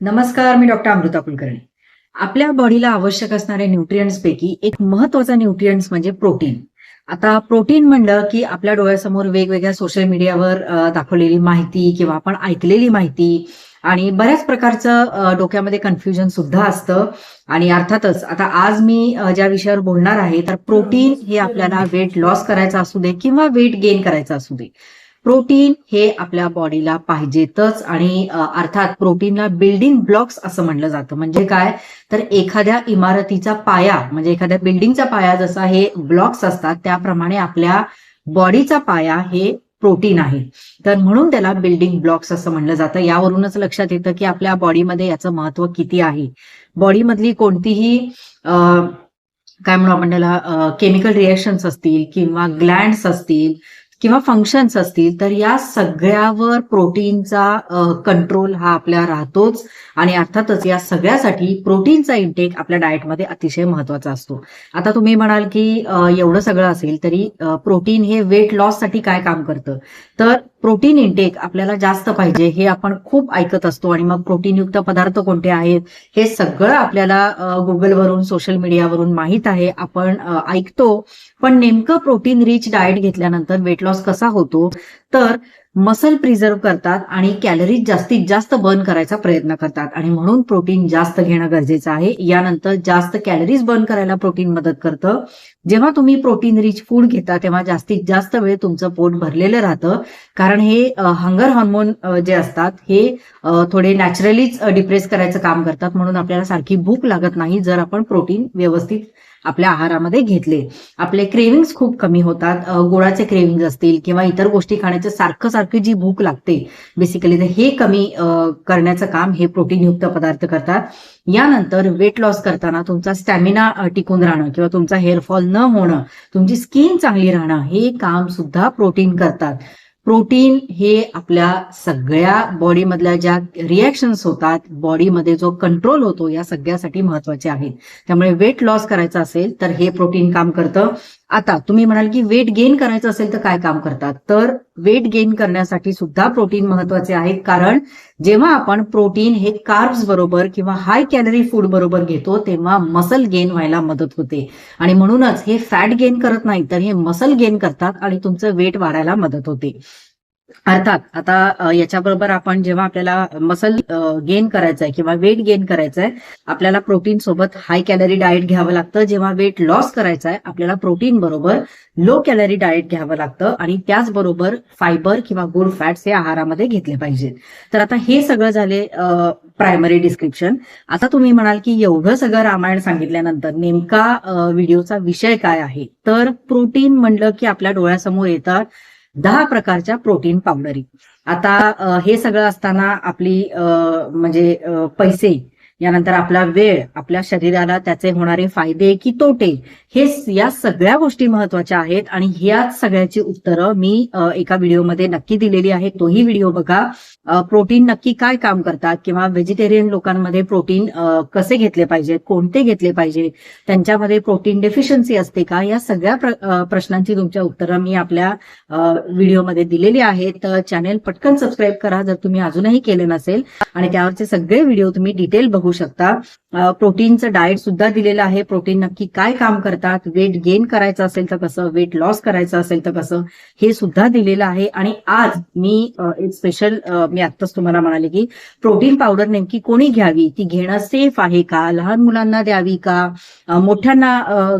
नमस्कार मी डॉक्टर अमृता कुलकर्णी. आपल्या बॉडीला आवश्यक असणाऱ्या न्यूट्रियंट्स पैकी एक महत्त्वाचा न्यूट्रियंट्स म्हणजे प्रोटीन आता प्रोटीन म्हणलं की आपल्या डोळ्यासमोर वेगवेगळ्या सोशल मीडियावर दाखवलेली माहिती किंवा आपण ऐकलेली माहिती आणि बऱ्याच प्रकारचं डोक्यामध्ये कन्फ्युजन सुद्धा असतं. आणि अर्थातच आता आज मी ज्या विषयावर बोलणार आहे तर प्रोटीन हे आपल्याला वेट लॉस करायचं असू दे किंवा वेट गेन करायचं असू दे. प्रोटीन हे आपल्या बॉडीला पाहिजेतच आणि अर्थात प्रोटीनला बिल्डिंग ब्लॉक्स असं म्हणलं जातं. म्हणजे काय? तर एखाद्या इमारतीचा पाया म्हणजे एखाद्या बिल्डिंगचा पाया जसा हे ब्लॉक्स असतात त्याप्रमाणे आपल्या बॉडीचा पाया हे प्रोटीन आहे. तर म्हणून त्याला बिल्डिंग ब्लॉक्स असं म्हणलं जातं. यावरूनच लक्षात येतं की आपल्या बॉडीमध्ये याचं महत्त्व किती आहे. बॉडीमधली कोणतीही काय म्हणू आपण त्याला केमिकल रिएक्शन्स असतील किंवा ग्लँड्स असतील किंवा फंक्शन्स असतील तर या सगळ्यावर प्रोटीनचा कंट्रोल हा आपल्या राहतोच. आणि अर्थातच या सगळ्यासाठी प्रोटीनचा इंटेक आपल्या डाएटमध्ये अतिशय महत्त्वाचा असतो. आता तुम्ही म्हणाल की एवढं सगळं असेल तरी प्रोटीन हे वेट लॉससाठी काय काम करतं? तर प्रोटीन इंटेक आपल्याला जास्त पाहिजे हे आपण खूप ऐकत असतो. आणि मग प्रोटीनयुक्त पदार्थ कोणते आहेत हे सगळं आपल्याला गुगलवरून सोशल मीडियावरून माहीत आहे. आपण ऐकतो. पण नेमकं प्रोटीन रिच डाएट घेतल्यानंतर वेट लॉस कसा होतो? तर मसल प्रिझर्व्ह करतात आणि कॅलरीज जास्तीत जास्त बर्न करायचा प्रयत्न करतात. आणि म्हणून प्रोटीन जास्त घेणं गरजेचं आहे. यानंतर जास्त कॅलरीज बर्न करायला प्रोटीन मदत करतं. जेव्हा तुम्ही प्रोटीन रिच फूड घेता तेव्हा जास्तीत जास्त वेळ तुमचं पोट भरलेलं राहतं. कारण हे हंगर हार्मोन जे असतात हे थोडे नॅचरलीच डिप्रेस करायचं काम करतात. म्हणून आपल्याला सारखी भूक लागत नाही जर आपण प्रोटीन व्यवस्थित आपल्या आहारामध्ये घेतले. आपले क्रेविंग्स खूप कमी होतात. गोळाचे क्रेविंग्स असतील किंवा इतर गोष्टी खाण्याचे सारखं सारखी जी भूक लागते बेसिकली तर हे कमी करण्याचं काम हे प्रोटीनयुक्त पदार्थ करतात. यानंतर वेट लॉस करताना तुमचा स्टॅमिना टिकून राहणं किंवा तुमचा हेअरफॉल न होणं तुमची स्किन चांगली राहणं हे काम सुद्धा प्रोटीन करतात. प्रोटीन हे आपल्या सगळ्या बॉडीमधल्या ज्या रिॲक्शन्स होतात बॉडीमध्ये जो कंट्रोल होतो या सगळ्यासाठी महत्त्वाचे आहेत. त्यामुळे वेट लॉस करायचं असेल तर हे प्रोटीन काम करतं. आता तुम्ही म्हणाल की वेट गेन करायचं असेल तर काय काम करतात? तर वेट गेन करण्यासाठी सुद्धा प्रोटीन महत्त्वाचे आहे कारण जेव्हा आपण प्रोटीन हे कार्ब्स बरोबर किंवा हाय कॅलरी फूड बरोबर घेतो तेव्हा मसल गेन व्हायला मदत होते. आणि म्हणूनच हे फॅट गेन करत नाही तर हे मसल गेन करतात आणि तुमचं वेट वाढायला मदत होते. अर्थात आता याच्याबरोबर आपण जेव्हा आपल्याला मसल गेन करायचं आहे किंवा वेट गेन करायचं आहे आपल्याला प्रोटीन सोबत हाय कॅलरी डाएट घ्यावं लागतं. जेव्हा वेट लॉस करायचं आहे आपल्याला प्रोटीन बरोबर लो कॅलरी डाएट घ्यावं लागतं आणि त्याचबरोबर फायबर किंवा गुड फॅट्स हे आहारामध्ये घेतले पाहिजेत. तर आता हे सगळं झाले प्रायमरी डिस्क्रिप्शन आता तुम्ही म्हणाल की एवढं सगळं रामायण सांगितल्यानंतर नेमका व्हिडिओचा विषय काय आहे? तर प्रोटीन म्हणलं की आपल्या डोळ्यासमोर येतात दहा प्रकारच्या प्रोटीन पावडरी. आता हे सगळं असताना आपली म्हणजे पैसे यानंतर आपला वेळ आपल्या शरीराला त्याचे होणारे फायदे की तोटे हे या सगळ्या गोष्टी महत्त्वाच्या आहेत. आणि ह्याच सगळ्याची उत्तरं मी अ, एका व्हिडिओमध्ये नक्की दिलेली आहे. तोही व्हिडिओ बघा. प्रोटीन नक्की काय काम करतात? किंवा व्हेजिटेरियन लोकांमध्ये प्रोटीन कसे घेतले पाहिजेत कोणते घेतले पाहिजे? त्यांच्यामध्ये प्रोटीन डेफिशियन्सी असते का? या सगळ्या प्र- प्रश्नांची तुमच्या उत्तरं मी आपल्या अ, व्हिडिओमध्ये दिलेली आहेत. तर चॅनेल पटकन सबस्क्राईब करा जर तुम्ही अजूनही केले नसेल. आणि त्यावरचे सगळे व्हिडिओ तुम्ही डिटेल बघू शकता. प्रोटीनचं डाएट सुद्धा दिलेलं आहे. प्रोटीन नक्की काय काम करतात? वेट गेन करायचं असेल तर कसं? वेट लॉस करायचं असेल तर कसं? हे सुद्धा दिलेलं आहे. आणि आज मी एक स्पेशल मी आत्ताच तुम्हाला म्हणाले की प्रोटीन पावडर नेमकी कोणी घ्यावी? ती घेणं सेफ आहे का? लहान मुलांना द्यावी का? मोठ्यांना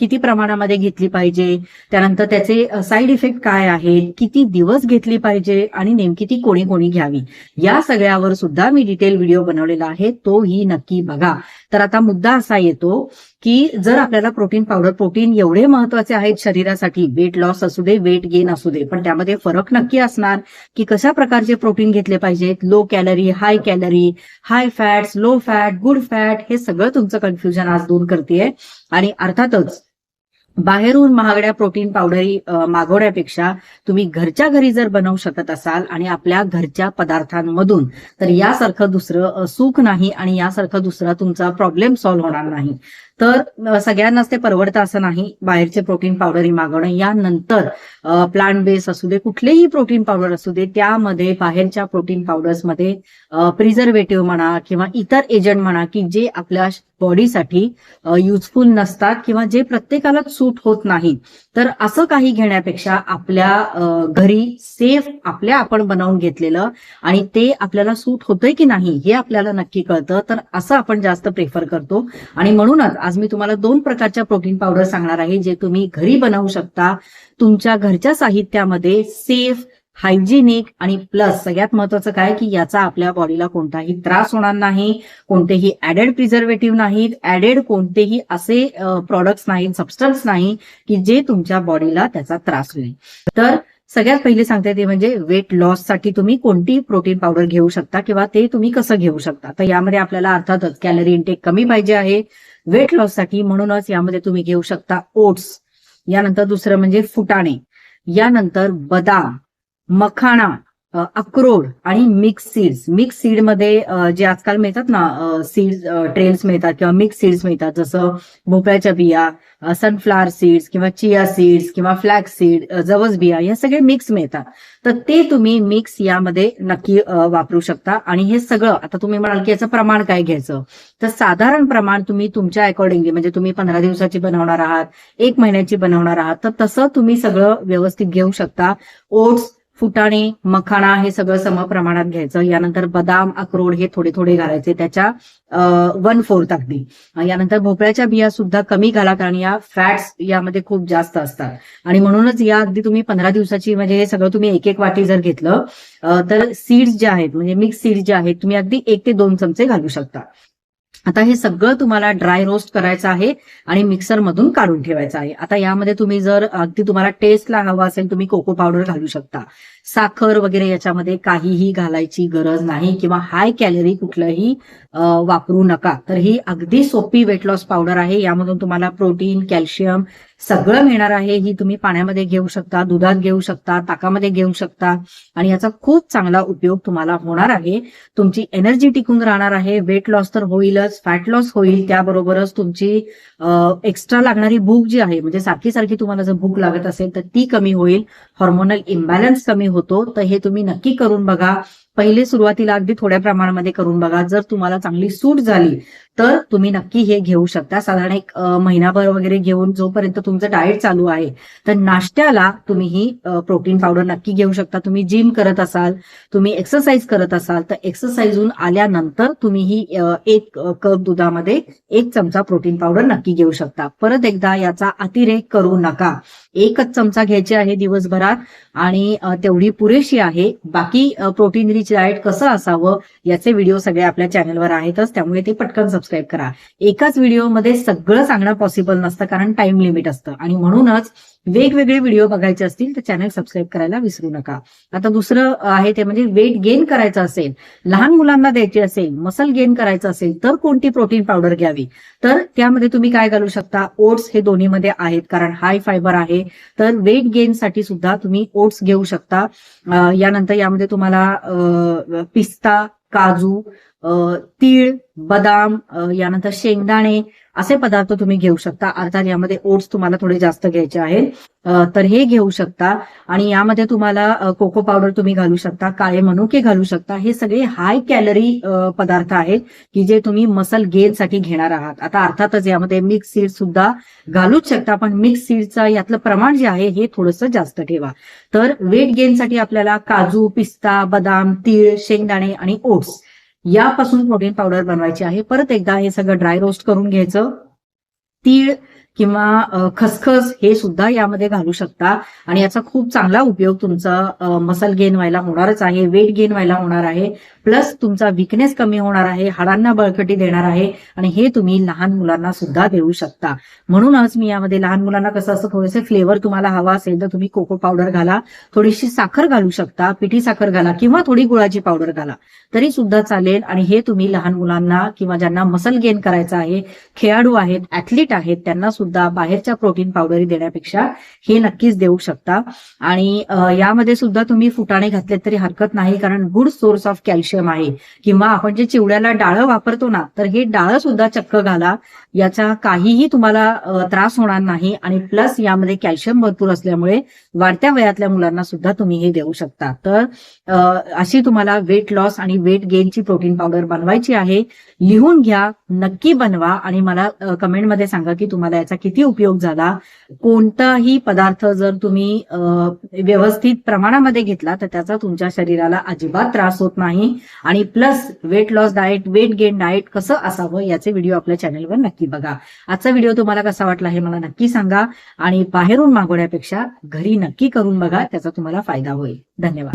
किती प्रमाणामध्ये घेतली पाहिजे? त्यानंतर त्याचे साईड इफेक्ट काय आहेत? किती दिवस घेतली पाहिजे? आणि नेमकी ती कोणी कोणी घ्यावी? या सगळ्यावर सुद्धा मी डिटेल व्हिडिओ बनवलेला आहे. तोही नक्की बघा. तर आता मुद्दा असा येतो की जर आपल्याला प्रोटीन पावडर प्रोटीन एवढे महत्त्वाचे आहेत शरीरासाठी वेट लॉस असू दे वेट गेन असू दे पण त्यामध्ये फरक नक्की असणार की कशा प्रकारचे प्रोटीन घेतले पाहिजेत? Low calorie high calorie high fats low fat good fat हे सगळं तुमचं कन्फ्युजन आज दूर करतेय. आणि अर्थातच बाहेरून महागड्या प्रोटीन पावडरी मागवण्यापेक्षा तुम्ही घरच्या घरी जर बनवू शकत असाल आणि आपल्या घरच्या पदार्थांमधून तर यासारखं दुसरं सुख नाही आणि यासारखं दुसरा तुमचा प्रॉब्लेम सॉल्व्ह होणार नाही. तर सगळ्यांनाच ते परवडतं असं नाही. बाहेरचे प्रोटीन पावडर ही मागवणं. यानंतर प्लांट बेस असू दे कुठलेही प्रोटीन पावडर असू दे त्यामध्ये बाहेरच्या प्रोटीन पावडर्समध्ये प्रिझर्वेटिव्ह म्हणा किंवा इतर एजंट म्हणा की जे आपल्या बॉडीसाठी युजफुल नसतात किंवा जे प्रत्येकाला सूट होत नाही तर असं काही घेण्यापेक्षा आपल्या घरी सेफ आपल्या आपण बनवून घेतलेलं आणि ते आपल्याला सूट होतंय की नाही हे आपल्याला नक्की कळतं. तर असं आपण जास्त प्रेफर करतो. आणि म्हणूनच आज मी तुम्हाला दोन प्रकारच्या प्रोटीन पावडर सांगणार आहे जे तुम्ही घरी बनवू शकता. तुमच्या घरच्या साहित्यामध्ये सेफ हायजिनिक आणि प्लस सगळ्यात महत्वाचं काय की याचा आपल्या बॉडीला कोणताही त्रास होणार नाही कोणतेही ऍडेड प्रिझर्वेटिव्ह नाहीत ऍडेड कोणतेही असे प्रॉडक्ट्स नाहीत सबस्टन्स नाही की जे तुमच्या बॉडीला त्याचा त्रास होईल. तर सगळ्यात पहिले सांगते ते म्हणजे वेट लॉससाठी तुम्ही कोणती प्रोटीन पावडर घेऊ शकता किंवा ते तुम्ही कसं घेऊ शकता. तर यामध्ये आपल्याला अर्थातच कॅलरी इंटेक कमी पाहिजे आहे. वेट लॉससाठी म्हणूनच यामध्ये तुम्ही घेऊ शकता ओट्स यानंतर दुसरं म्हणजे फुटाणे. यानंतर बदाम मखाणा अक्रोड आणि मिक्स सीड्स मिक्स सीडमध्ये जे आजकाल मिळतात ना सीड्स ट्रेल्स मिळतात किंवा मिक्स सीड्स मिळतात. जसं भोपळ्याच्या बिया सनफ्लावर सीड्स किंवा चिया सीड्स किंवा फ्लॅक्स सीड जवस बिया या सगळे मिक्स मिळतात. तर ते तुम्ही मिक्स यामध्ये नक्की वापरू शकता. आणि हे सगळं आता तुम्ही म्हणाल की याचं प्रमाण काय घ्यायचं? तर साधारण प्रमाण तुम्ही तुमच्या अकॉर्डिंगली म्हणजे तुम्ही पंधरा दिवसाची बनवणार आहात एक महिन्याची बनवणार आहात तर तसं तुम्ही सगळं व्यवस्थित घेऊ शकता. ओट्स फुटाणे मखाणा हे सगळं सम प्रमाणात घ्यायचं. यानंतर बदाम अक्रोड हे थोडे थोडे घालायचे त्याच्या वन फोर्थ अगदी. यानंतर भोपळ्याच्या बिया सुद्धा कमी घाला कारण या फॅट्स यामध्ये खूप जास्त असतात. आणि म्हणूनच या अगदी तुम्ही पंधरा दिवसाची म्हणजे हे सगळं तुम्ही एक एक वाटी जर घेतलं तर सीड्स जे आहेत म्हणजे मिक्स सीड्स जे आहेत तुम्ही अगदी एक ते दोन चमचे घालू शकता. आता हे सगळं तुम्हाला ड्राय रोस्ट करायचं आहे आणि मिक्सर मधून काढून ठेवायचं आहे. आता यामध्ये तुम्ही जर अगदी तुम्हाला टेस्टला हवा असेल तुम्ही कोको पावडर घालू शकता. साखर वगैरे याच्यामध्ये काहीही घालायची गरज नाही किंवा हाय कॅलरी कुठलंही वापरू नका. तर ही अगदी सोपी वेट लॉस पावडर आहे. यामधून तुम्हाला प्रोटीन कॅल्शियम सगळं मिळणार आहे. ही तुम्ही पाण्यामध्ये घेऊ शकता दुधात घेऊ शकता ताकामध्ये घेऊ शकता आणि याचा खूप चांगला उपयोग तुम्हाला होणार आहे. तुमची एनर्जी टिकून राहणार आहे. वेट लॉस तर होईलच फॅट लॉस होईल. त्याबरोबरच तुमची एक्स्ट्रा लागणारी भूक जी आहे म्हणजे सारखी सारखी तुम्हाला जर भूक लागत असेल तर ती कमी होईल. हॉर्मोनल इम्बॅलन्स कमी होतो तर हे तुम्ही नक्की करून बघा. पहिले सुरुवातीला अगदी थोड्या प्रमाणामध्ये करून बघा. जर तुम्हाला चांगली सूट झाली तर तुम्ही नक्की हे घेऊ शकता. साधारण एक महिनाभर वगैरे घेऊन जोपर्यंत तुमचं डाएट चालू आहे तर नाश्त्याला तुम्ही ही प्रोटीन पावडर नक्की घेऊ शकता. तुम्ही जिम करत असाल तुम्ही एक्सरसाइज करत असाल तर एक्सरसाइजहून आल्यानंतर तुम्ही ही एक कप दुधामध्ये एक चमचा प्रोटीन पावडर नक्की घेऊ शकता. परत एकदा याचा अतिरेक करू नका. एकच चमचा घ्यायची आहे दिवसभरात आणि तेवढी पुरेशी आहे. बाकी प्रोटीन रिच डाएट कसं असावं याचे व्हिडिओ सगळे आपल्या चॅनलवर आहेतच त्यामुळे ते पटकन सबस्क्राईब करा. एकाच व्हिडिओमध्ये सगळं सांगणं पॉसिबल नसतं कारण टाइम लिमिट असतं. आणि म्हणूनच वेगवेगळे व्हिडिओ बघायचे असतील तर चॅनल सबस्क्राईब करायला विसरू नका. आता दुसरं आहे ते म्हणजे वेट गेन करायचं असेल लहान मुलांना द्यायची असेल मसल गेन करायचं असेल तर कोणती प्रोटीन पावडर घ्यावी? तर त्यामध्ये तुम्ही काय घालू शकता? ओट्स हे दोन्हीमध्ये आहेत कारण हाय फायबर आहे. तर वेट गेन साठी सुद्धा तुम्ही ओट्स घेऊ शकता. यानंतर यामध्ये तुम्हाला पिस्ता काजू अ, तीळ बदाम यानंतर शेंगदाणे असे पदार्थ तुम्ही घेऊ शकता. अर्थात यामध्ये ओट्स तुम्हाला थोडे जास्त घ्यायचे आहेत. तर हे घेऊ शकता. आणि यामध्ये तुम्हाला कोको पावडर तुम्ही घालू शकता काळे मनुके घालू शकता. हे सगळे हाय कॅलरी पदार्थ आहेत की जे तुम्ही मसल गेन साठी घेणार आहात. आता अर्थातच यामध्ये मिक्स सीड सुद्धा घालूच शकता पण मिक्स सीडचं यातलं प्रमाण जे आहे हे थोडंसं जास्त ठेवा. तर वेट गेनसाठी आपल्याला काजू पिस्ता बदाम तीळ शेंगदाणे आणि ओट्स यापासून प्रोटीन पावडर बनवायची आहे. परत एकदा हे सगळं ड्राय रोस्ट करून घ्यायचं. तीळ किंवा खसखस हे सुद्धा यामध्ये घालू शकता. आणि याचा खूप चांगला उपयोग तुमचा मसल गेन व्हायला होणारच आहे वेट गेन व्हायला होणार आहे. प्लस तुमचा विकनेस कमी होणार आहे हाडांना बळकटी देणार आहे आणि हे तुम्ही लहान मुलांना सुद्धा देऊ शकता. म्हणूनच मी यामध्ये लहान मुलांना कसं असं थोडेसे फ्लेवर तुम्हाला हवा असेल तर तुम्ही कोको पावडर घाला थोडीशी साखर घालू शकता पिठी साखर घाला किंवा थोडी गुळाची पावडर घाला. तरी सुद्धा चालेल आणि हे तुम्ही लहान मुलांना किंवा ज्यांना मसल गेन करायचं आहे खेळाडू आहेत ऍथलीट आहेत त्यांना सुद्धा बाहेरच्या प्रोटीन पावडरी देण्यापेक्षा हे नक्कीच देऊ शकता. आणि यामध्ये सुद्धा तुम्ही फुटाणे घातले तरी हरकत नाही कारण गुड सोर्स ऑफ कॅल्शियम आहे. किंवा आपण जे चिवड्याला डाळं वापरतो ना तर हे डाळं सुद्धा चक्क घाला. याचा काहीही तुम्हाला त्रास होणार नाही आणि प्लस यामध्ये कॅल्शियम भरपूर असल्यामुळे वाढत्या वयातल्या मुलांना सुद्धा तुम्ही हे देऊ शकता. तर अशी तुम्हाला वेट लॉस आणि वेट गेनची प्रोटीन पावडर बनवायची आहे. लिहून घ्या नक्की बनवा आणि मला कमेंटमध्ये सांगा की तुम्हाला याचा किती उपयोग झाला? कोणताही पदार्थ जर तुम्ही व्यवस्थित प्रमाणामध्ये घेतला तर त्याचा तुमच्या शरीराला अजिबात त्रास होत नाही. आणि plus weight loss diet weight gain diet कसं असावं याचे व्हिडिओ आपल्या चॅनलवर नक्की बघा. आजचा व्हिडिओ तुम्हाला कसा वाटला हे मला नक्की सांगा. आणि बाहेरून मागवण्यापेक्षा घरी नक्की करून बघा त्याचा तुम्हाला फायदा होईल. धन्यवाद.